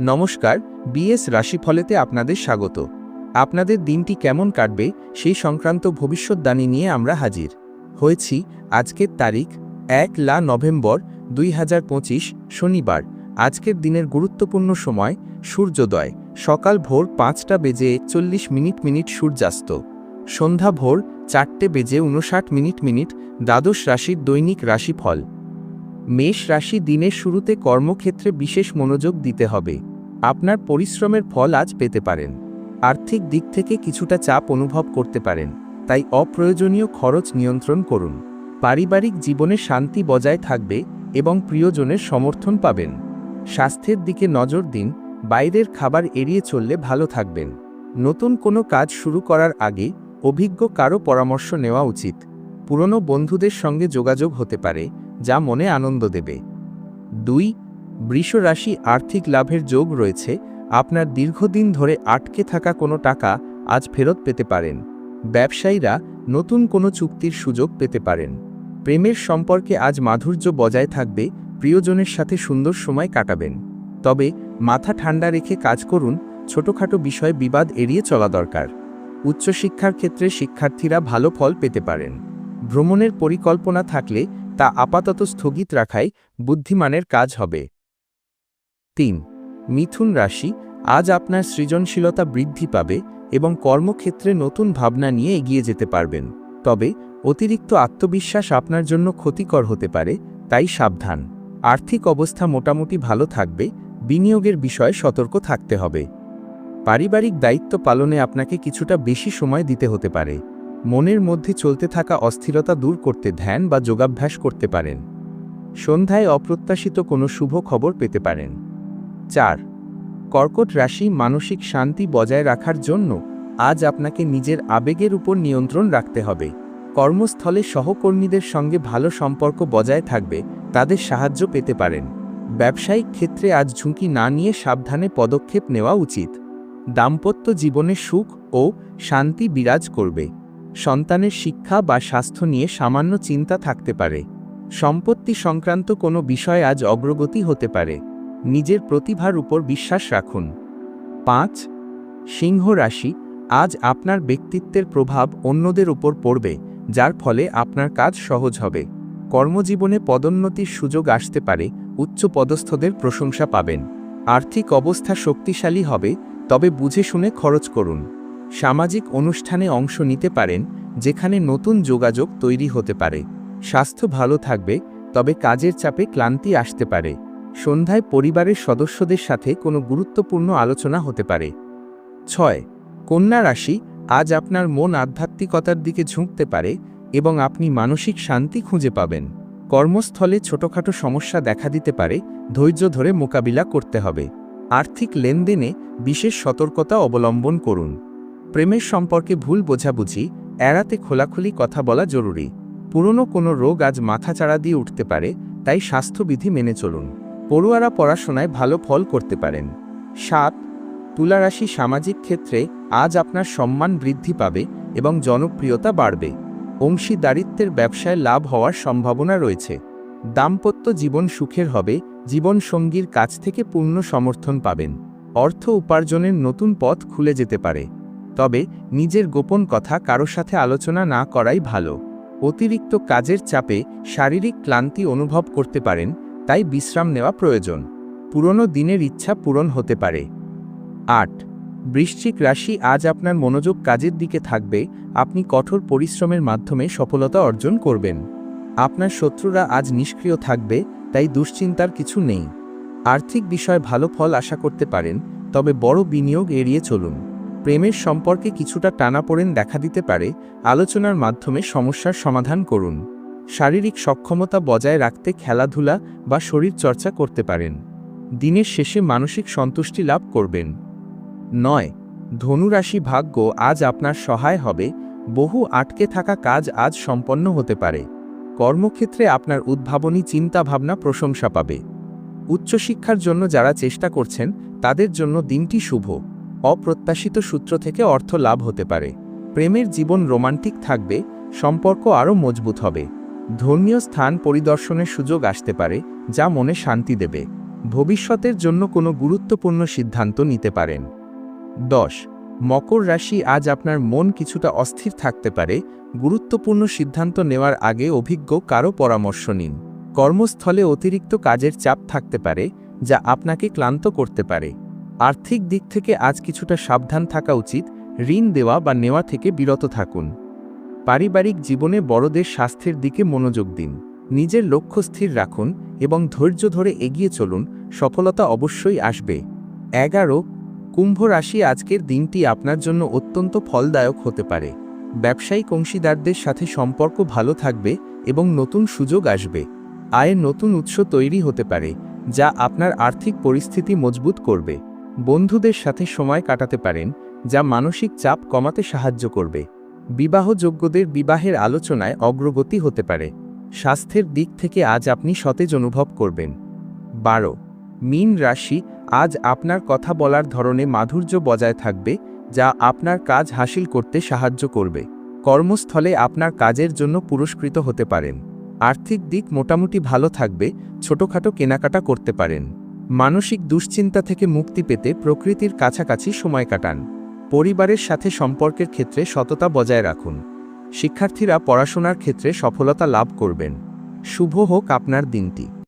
নমস্কার, বিএস রাশিফলেতে আপনাদের স্বাগত। আপনাদের দিনটি কেমন কাটবে সেই সংক্রান্ত ভবিষ্যৎবাণী নিয়ে আমরা হাজির। হয়েছি আজকের তারিখ এক লা নভেম্বর দুই হাজার পঁচিশ, শনিবার। আজকের দিনের গুরুত্বপূর্ণ সময় সূর্যোদয়। সকাল ভোর পাঁচটা বেজে একচল্লিশ মিনিট মিনিট সূর্যাস্ত। সন্ধ্যা ভোর চারটে বেজে উনষাট মিনিট মিনিট দ্বাদশ রাশির দৈনিক রাশিফল। মেষ রাশি দিনের শুরুতে কর্মক্ষেত্রে বিশেষ মনোযোগ দিতে হবে। আপনার পরিশ্রমের ফল আজ পেতে পারেন। আর্থিক দিক থেকে কিছুটা চাপ অনুভব করতে পারেন, তাই অপ্রয়োজনীয় খরচ নিয়ন্ত্রণ করুন। পারিবারিক জীবনে শান্তি বজায় থাকবে এবং প্রিয়জনের সমর্থন পাবেন। স্বাস্থ্যের দিকে নজর দিন, বাইরের খাবার এড়িয়ে চললে ভালো থাকবেন। নতুন কোনো কাজ শুরু করার আগে অভিজ্ঞ কারও পরামর্শ নেওয়া উচিত। পুরনো বন্ধুদের সঙ্গে যোগাযোগ হতে পারে যা মনে আনন্দ দেবে। দুই বৃষ রাশি আর্থিক লাভের যোগ রয়েছে। আপনার দীর্ঘদিন ধরে আটকে থাকা কোনো টাকা আজ ফেরত পেতে পারেন। ব্যবসায়ীরা নতুন কোনো চুক্তির সুযোগ পেতে পারেন। প্রেমের সম্পর্কে আজ মাধুর্য বজায় থাকবে, প্রিয়জনের সাথে সুন্দর সময় কাটাবেন। তবে মাথা ঠান্ডা রেখে কাজ করুন, ছোটখাটো বিষয়ে বিবাদ এড়িয়ে চলা দরকার। উচ্চশিক্ষার ক্ষেত্রে শিক্ষার্থীরা ভালো ফল পেতে পারেন। ভ্রমণের পরিকল্পনা থাকলে তা আপাতত স্থগিত রাখাই বুদ্ধিমানের কাজ হবে। তিন, মিথুন রাশি, আজ আপনার সৃজনশীলতা বৃদ্ধি পাবে এবং কর্মক্ষেত্রে নতুন ভাবনা নিয়ে এগিয়ে যেতে পারবেন। তবে, অতিরিক্ত আত্মবিশ্বাস আপনার জন্য ক্ষতিকর হতে পারে, তাই সাবধান। আর্থিক অবস্থা মোটামুটি ভালো থাকবে, বিনিয়োগের বিষয়ে সতর্ক থাকতে হবে। পারিবারিক দায়িত্ব পালনে আপনাকে কিছুটা বেশি সময় দিতে হতে পারে। মনের মধ্যে চলতে থাকা অস্থিরতা দূর করতে ধ্যান বা যোগাভ্যাস করতে পারেন। সন্ধ্যায় অপ্রত্যাশিত কোনো শুভ খবর পেতে পারেন। চার, কর্কট রাশি মানসিক শান্তি বজায় রাখার জন্য আজ আপনাকে নিজের আবেগের উপর নিয়ন্ত্রণ রাখতে হবে। কর্মস্থলে সহকর্মীদের সঙ্গে ভালো সম্পর্ক বজায় থাকবে, তাদের সাহায্য পেতে পারেন। ব্যবসায়িক ক্ষেত্রে আজ ঝুঁকি না নিয়ে সাবধানে পদক্ষেপ নেওয়া উচিত। দাম্পত্য জীবনে সুখ ও শান্তি বিরাজ করবে। সন্তানের শিক্ষা বা স্বাস্থ্য নিয়ে সামান্য চিন্তা থাকতে পারে। সম্পত্তি সংক্রান্ত কোনো বিষয় আজ অগ্রগতি হতে পারে। নিজের প্রতিভার উপর বিশ্বাস রাখুন। পাঁচ, সিংহ রাশি আজ আপনার ব্যক্তিত্বের প্রভাব অন্যদের উপর পড়বে, যার ফলে আপনার কাজ সহজ হবে। কর্মজীবনে পদোন্নতির সুযোগ আসতে পারে, উচ্চ পদস্থদের প্রশংসা পাবেন। আর্থিক অবস্থা শক্তিশালী হবে, তবে বুঝে শুনে খরচ করুন। সামাজিক অনুষ্ঠানে অংশ নিতে পারেন, যেখানে নতুন যোগাযোগ তৈরি হতে পারে। স্বাস্থ্য ভালো থাকবে, তবে কাজের চাপে ক্লান্তি আসতে পারে। সন্ধ্যায় পরিবারের সদস্যদের সাথে কোনো গুরুত্বপূর্ণ আলোচনা হতে পারে। ছয়, কন্যা রাশি, আজ আপনার মন আধ্যাত্মিকতার দিকে ঝুঁকতে পারে এবং আপনি মানসিক শান্তি খুঁজে পাবেন। কর্মস্থলে ছোটখাটো সমস্যা দেখা দিতে পারে, ধৈর্য ধরে মোকাবিলা করতে হবে। আর্থিক লেনদেনে বিশেষ সতর্কতা অবলম্বন করুন। প্রেমের সম্পর্কে ভুল বোঝাবুঝি, এড়াতে খোলাখুলি কথা বলা জরুরি। পুরনো কোনো রোগ আজ মাথাচাড়া দিয়ে উঠতে পারে, তাই স্বাস্থ্যবিধি মেনে চলুন। পড়ুয়ারা পড়াশোনায় ভালো ফল করতে পারেন। সাত, তুলারাশি সামাজিক ক্ষেত্রে আজ আপনার সম্মান বৃদ্ধি পাবে এবং জনপ্রিয়তা বাড়বে। অংশীদারিত্বের ব্যবসায় লাভ হওয়ার সম্ভাবনা রয়েছে। দাম্পত্য জীবন সুখের হবে, জীবনসঙ্গীর কাছ থেকে পূর্ণ সমর্থন পাবেন। অর্থ উপার্জনের নতুন পথ খুলে যেতে পারে। তবে নিজের গোপন কথা কারও সাথে আলোচনা না করাই ভালো। অতিরিক্ত কাজের চাপে শারীরিক ক্লান্তি অনুভব করতে পারেন, তাই বিশ্রাম নেওয়া প্রয়োজন। পুরনো দিনের ইচ্ছা পূরণ হতে পারে। আট, বৃশ্চিক রাশি আজ আপনার মনোযোগ কাজের দিকে থাকবে, আপনি কঠোর পরিশ্রমের মাধ্যমে সফলতা অর্জন করবেন। আপনার শত্রুরা আজ নিষ্ক্রিয় থাকবে, তাই দুশ্চিন্তার কিছু নেই। আর্থিক বিষয়ে ভালো ফল আশা করতে পারেন, তবে বড় বিনিয়োগ এড়িয়ে চলুন। প্রেমের সম্পর্কে কিছুটা টানাপোড়েন দেখা দিতে পারে, আলোচনার মাধ্যমে সমস্যার সমাধান করুন। শারীরিক সক্ষমতা বজায় রাখতে খেলাধুলা বা শরীর চর্চা করতে পারেন। দিনের শেষে মানসিক সন্তুষ্টি লাভ করবেন। নয়, ধনুরাশি ভাগ্য আজ আপনার সহায় হবে, বহু আটকে থাকা কাজ আজ সম্পন্ন হতে পারে। কর্মক্ষেত্রে আপনার উদ্ভাবনী চিন্তাভাবনা প্রশংসা পাবে। উচ্চশিক্ষার জন্য যারা চেষ্টা করছেন, তাদের জন্য দিনটি শুভ। অপ্রত্যাশিত সূত্র থেকে অর্থ লাভ হতে পারে। প্রেমের জীবন রোমান্টিক থাকবে, সম্পর্ক আরও মজবুত হবে। ধর্মীয় স্থান পরিদর্শনের সুযোগ আসতে পারে, যা মনে শান্তি দেবে। ভবিষ্যতের জন্য কোনো গুরুত্বপূর্ণ সিদ্ধান্ত নিতে পারেন। দশ, মকর রাশি আজ আপনার মন কিছুটা অস্থির থাকতে পারে, গুরুত্বপূর্ণ সিদ্ধান্ত নেওয়ার আগে অভিজ্ঞ কারও পরামর্শ নিন। কর্মস্থলে অতিরিক্ত কাজের চাপ থাকতে পারে, যা আপনাকে ক্লান্ত করতে পারে। আর্থিক দিক থেকে আজ কিছুটা সাবধান থাকা উচিত, ঋণ দেওয়া বা নেওয়া থেকে বিরত থাকুন। পারিবারিক জীবনে বড়দের স্বাস্থ্যের দিকে মনোযোগ দিন। নিজের লক্ষ্য স্থির রাখুন এবং ধৈর্য ধরে এগিয়ে চলুন, সফলতা অবশ্যই আসবে। এগারো, কুম্ভ রাশি আজকের দিনটি আপনার জন্য অত্যন্ত ফলদায়ক হতে পারে। ব্যবসায়িক অংশীদারদের সাথে সম্পর্ক ভালো থাকবে এবং নতুন সুযোগ আসবে। আয়ের নতুন উৎস তৈরি হতে পারে, যা আপনার আর্থিক পরিস্থিতি মজবুত করবে। বন্ধুদের সাথে সময় কাটাতে পারেন, যা মানসিক চাপ কমাতে সাহায্য করবে। বিবাহযোগ্যদের বিবাহের আলোচনায় অগ্রগতি হতে পারে। স্বাস্থ্যের দিক থেকে আজ আপনি সতেজ অনুভব করবেন। বারো, মীন রাশি আজ আপনার কথা বলার ধরনে মাধুর্য বজায় থাকবে, যা আপনার কাজ হাসিল করতে সাহায্য করবে। কর্মস্থলে আপনার কাজের জন্য পুরস্কৃত হতে পারেন। আর্থিক দিক মোটামুটি ভালো থাকবে, ছোটখাটো কেনাকাটা করতে পারেন। মানসিক দুশ্চিন্তা থেকে মুক্তি পেতে প্রকৃতির কাছাকাছি সময় কাটান। পরিবারের সাথে সম্পর্কের ক্ষেত্রে সততা বজায় রাখুন। শিক্ষার্থীরা পড়াশোনার ক্ষেত্রে সফলতা লাভ করবেন। শুভ হোক আপনার দিনটি।